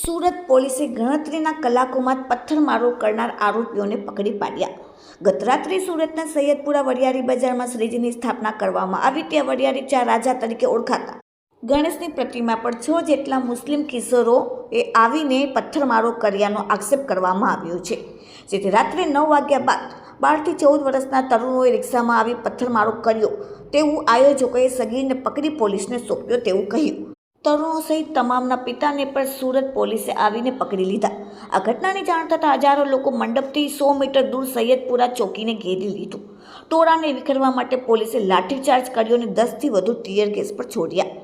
સુરત પોલીસે ગણતરીના કલાકોમાં પથ્થરમારો કરનાર આરોપીઓને પકડી પાડ્યા. ગતરાત્રે સુરતના સૈયદપુરા વરિયારી બજારમાં શ્રીજીની સ્થાપના કરવામાં આવી ત્યાં વરિયારી ચા રાજા તરીકે ઓળખાતા. ગણેશની પ્રતિમા પર છ જેટલા મુસ્લિમ કિશોરોએ આવીને પથ્થરમારો કર્યાનો આક્ષેપ કરવામાં આવ્યો છે. જેથી રાત્રે નવ વાગ્યા બાદ બારથી ચૌદ વર્ષના તરુણોએ રિક્ષામાં આવી પથ્થરમારો કર્યો. તેવું આયોજકોએ સગીરને પકડી પોલીસને સોંપ્યો તેવું કહ્યું. તરુણો સહિત તમામના પિતાને પણ સુરત પોલીસે આવીને પકડી લીધા. આ ઘટનાની જાણ થતાં હજારો લોકો મંડપથી સો મીટર દૂર સૈયદપુરા ચોકીને ઘેરી લીધું. ટોળાને વિખેરવા માટે પોલીસે લાઠીચાર્જ કર્યો અને દસથી વધુ ટીયર ગેસ પર છોડ્યા.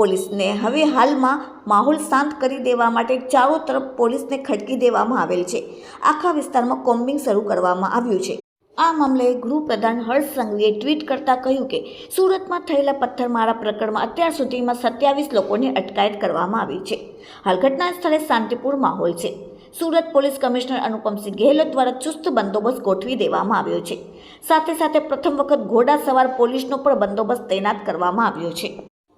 પોલીસને હવે હાલમાં માહોલ શાંત કરી દેવા માટે ચારો તરફ પોલીસને ખડકી દેવામાં આવેલ છે. આખા વિસ્તારમાં કોમ્બિંગ શરૂ કરવામાં આવ્યું છે. આ મામલે ગૃહપ્રધાન હર્ષ સંઘવીએ ટ્વીટ કરતા કહ્યું કે, સુરતમાં થયેલા પથ્થરમારા પ્રકરણમાં અત્યાર સુધીમાં સત્યાવીસ લોકોની અટકાયત કરવામાં આવી છે. હાલ ઘટના સ્થળે શાંતિપૂર્ણ માહોલ છે. સુરત પોલીસ કમિશનર અનુપમસિંહ ગેહલોત દ્વારા ચુસ્ત બંદોબસ્ત ગોઠવી દેવામાં આવ્યો છે. સાથે સાથે પ્રથમ વખત ઘોડા સવાર પોલીસનો પણ બંદોબસ્ત તૈનાત કરવામાં આવ્યો છે.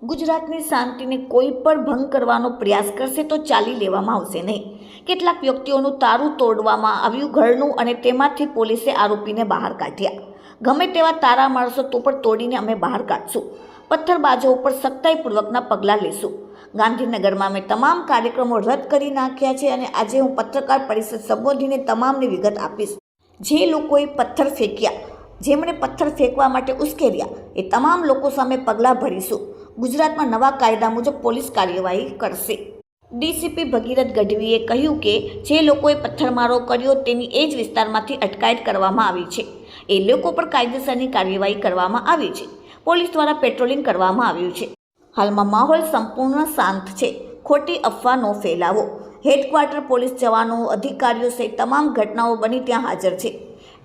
ગુજરાતની શાંતિને કોઈ પણ ભંગ કરવાનો પ્રયાસ કરશે તો ચાલી લેવામાં આવશે નહીં. કેટલાક વ્યક્તિઓનું તારું તોડવામાં આવ્યું ઘરનું અને તેમાંથી પોલીસે આરોપીને બહાર કાઢ્યા. ગમે તેવા તારા માણસો તો પણ તોડીને અમે બહાર કાઢશું. પથ્થરબાજો ઉપર સખ્તાઈપૂર્વકના પગલાં લેશું. ગાંધીનગરમાં મેં તમામ કાર્યક્રમો રદ કરી નાખ્યા છે અને આજે હું પત્રકાર પરિષદ સંબોધીને તમામની વિગત આપીશ. જે લોકોએ પથ્થર ફેંક્યા, જેમણે પથ્થર ફેંકવા માટે ઉશ્કેર્યા, એ તમામ લોકો સામે પગલાં ભરીશું. ગુજરાતમાં નવા કાયદા મુજબ પોલીસ કાર્યવાહી કરશે. ડીસીપી ભગીરથ ગઢવીએ કહ્યું કે, જે લોકોએ પથ્થરમારો કર્યો તેની એ જ વિસ્તારમાંથી અટકાયત કરવામાં આવી છે. એ લોકો પર કાયદેસરની કાર્યવાહી કરવામાં આવી છે. પોલીસ દ્વારા પેટ્રોલિંગ કરવામાં આવ્યું છે. હાલમાં માહોલ સંપૂર્ણ શાંત છે. ખોટી અફવાનો ફેલાવો. હેડક્વાર્ટર પોલીસ જવાનો, અધિકારીઓ સહિત તમામ ઘટનાઓ બની ત્યાં હાજર છે.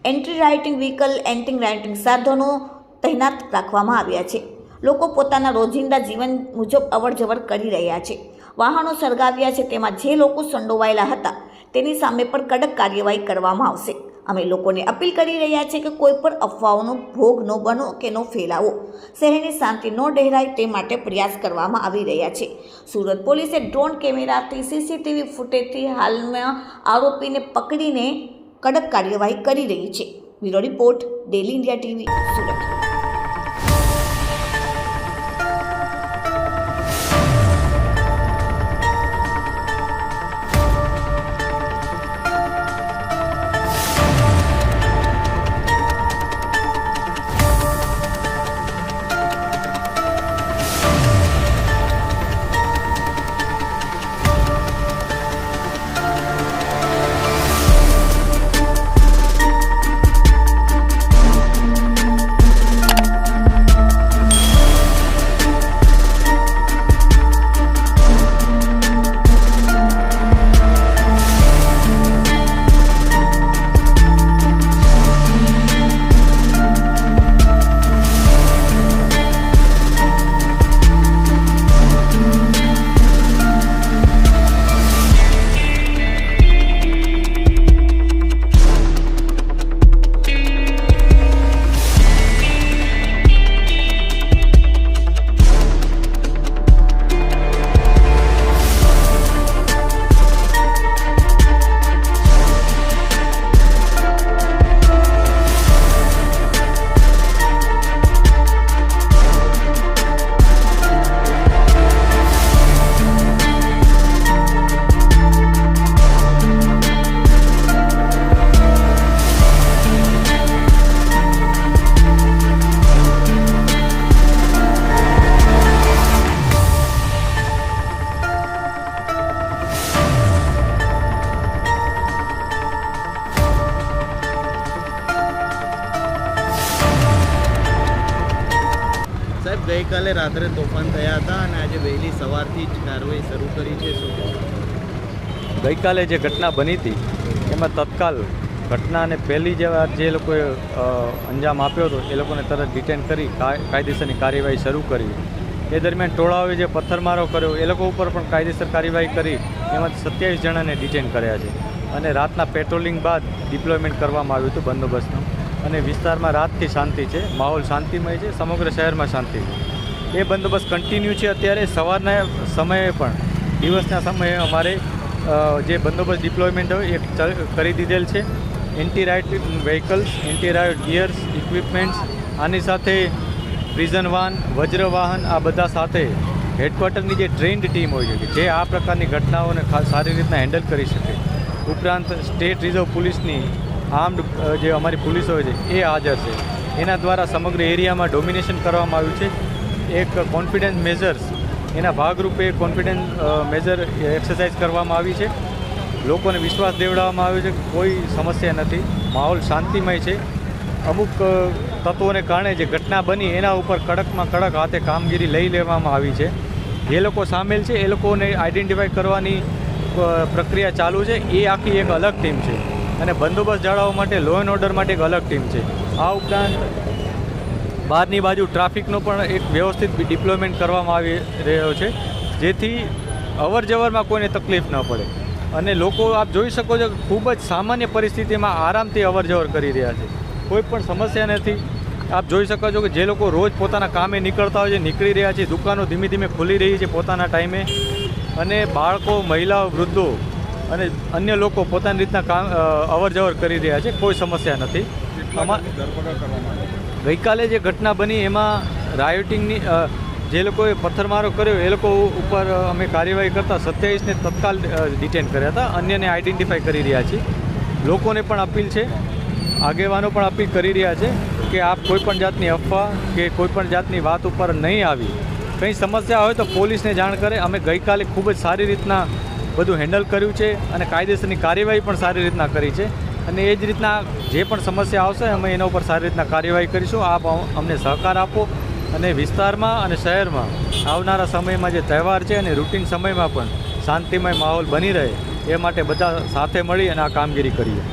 Anti rioting, vehicle anti rioting સાધનો તૈનાત રાખવામાં આવ્યા છે. લોકો પોતાના રોજિંદા જીવન મુજબ અવરજવર કરી રહ્યા છે. વાહનો સળગાવ્યા છે, તેમાં જે લોકો સંડોવાયેલા હતા, તેની સામે પણ કડક કાર્યવાહી કરવામાં આવશે. અમે લોકોને અપીલ કરી રહ્યા છે કે કોઈ પણ અફવાઓનો ભોગ ન બનો કે ન ફેલાવો. શહેરની શાંતિ ન ડહેરાય તે માટે પ્રયાસ કરવામાં આવી રહ્યા છે. સુરત પોલીસે ડ્રોન કેમેરાથી સીસીટીવી ફૂટેજથી હાલમાં આરોપીને પકડીને કડક કાર્યવાહી કરી રહી છે. Bureau report, daily India TV, Surat. સાહેબ, ગઈકાલે રાત્રે તોફાન થયા હતા અને આજે વહેલી સવારથી જ કાર્યવાહી શરૂ કરી છે ગઈકાલે જે ઘટના બની હતી, એમાં તત્કાલ ઘટનાને પહેલી જે વાર જે લોકોએ અંજામ આપ્યો હતો, એ લોકોને તરત ડિટેન કરી કાયદેસરની કાર્યવાહી શરૂ કરી. એ દરમિયાન ટોળાઓએ જે પથ્થરમારો કર્યો, એ લોકો ઉપર પણ કાયદેસર કાર્યવાહી કરી, એમાં સત્યાવીસ જણાને ડિટેન કર્યા છે. અને રાતના પેટ્રોલિંગ બાદ ડિપ્લોયમેન્ટ કરવામાં આવ્યું હતું બંદોબસ્તનું. અને વિસ્તારમાં રાતથી શાંતિ છે, માહોલ શાંતિમય છે, સમગ્ર શહેરમાં શાંતિ છે. એ બંદોબસ્ત કન્ટિન્યુ છે અત્યારે. સવારના સમયે પણ, દિવસના સમયે અમારે જે બંદોબસ્ત ડિપ્લોયમેન્ટ હોય એ કરી દીધેલ છે. Anti riot vehicles anti riot gears equipments આની સાથે પ્રિઝન વાહન વજ્ર વાહન આ બધા સાથે હેડક્વાર્ટરની જે ટ્રેન્ડ ટીમ હોય છે, જે આ પ્રકારની ઘટનાઓને સારી રીતના હેન્ડલ કરી શકે. ઉપરાંત સ્ટેટ રિઝર્વ પોલીસની આર્મ્ડ જે અમારી પોલીસ હોય છે, એ હાજર છે. એના દ્વારા સમગ્ર એરિયામાં ડોમિનેશન કરવામાં આવ્યું છે. એક કોન્ફિડન્સ મેઝર્સ એના ભાગરૂપે કોન્ફિડન્સ મેજર એક્સરસાઇઝ કરવામાં આવી છે. લોકોને વિશ્વાસ દેવડાવવામાં આવ્યો છે કોઈ સમસ્યા નથી. માહોલ શાંતિમય છે. અમુક તત્વોને કારણે જે ઘટના બની, એના ઉપર કડકમાં કડક હાથે કામગીરી લઈ લેવામાં આવી છે. જે લોકો સામેલ છે, એ લોકોને આઈડેન્ટિફાઈ કરવાની પ્રક્રિયા ચાલુ છે. એ આખી એક અલગ ટીમ છે. અને બંદોબસ્ત જાળવવા માટે લો એન્ડ ઓર્ડર માટે એક અલગ ટીમ છે. આ ઉપરાંત બહારની બાજુ ટ્રાફિકનો પણ એક વ્યવસ્થિત ડિપ્લોયમેન્ટ કરવામાં આવી રહ્યો છે, જેથી અવર જવરમાં કોઈને તકલીફ ન પડે. અને લોકો આપ જોઈ શકો છો ખૂબ જ સામાન્ય પરિસ્થિતિમાં આરામથી અવર જવર કરી રહ્યા છે. કોઈ પણ સમસ્યા નથી. આપ જોઈ શકો છો કે જે લોકો રોજ પોતાના કામે નીકળતા હોય છે, નીકળી રહ્યા છે, દુકાનો ધીમે ધીમે ખુલી રહી છે પોતાના ટાઈમે અને બાળકો, મહિલાઓ, વૃદ્ધો અને અન્ય લોકો પોતાની રીતના કામ અવર જવર કરી રહ્યા છે. કોઈ સમસ્યા નથી. આમાં ગઈકાલે જે ઘટના બની એમાં રાયોટિંગની જે લોકોએ પથ્થરમારો કર્યો એ લોકો ઉપર અમે કાર્યવાહી કરતાં સત્યાવીસને તત્કાલ ડિટેન કર્યા હતા. અન્યને આઈડેન્ટિફાઈ કરી રહ્યા છીએ. લોકોને પણ અપીલ છે આગેવાનો પણ અપીલ કરી રહ્યા છે કે આપ કોઈપણ જાતની અફવા કે કોઈપણ જાતની વાત ઉપર નહીં આવી. કંઈ સમસ્યા હોય તો પોલીસને જાણ કરે. અમે ગઈકાલે ખૂબ જ સારી રીતના બધું હેન્ડલ કર્યું છે અને કાયદેસરની કાર્યવાહી પણ સારી રીતના કરી છે. અને એ જ રીતના જે પણ સમસ્યા આવશે અમે એના ઉપર સારી રીતના કાર્યવાહી કરીશું. આપ અમને સહકાર આપો અને વિસ્તારમાં અને શહેરમાં આવનારા સમયમાં જે તહેવાર છે અને રૂટિન સમયમાં પણ શાંતિમય માહોલ બની રહે એ માટે બધા સાથે મળી અને આ કામગીરી કરીએ.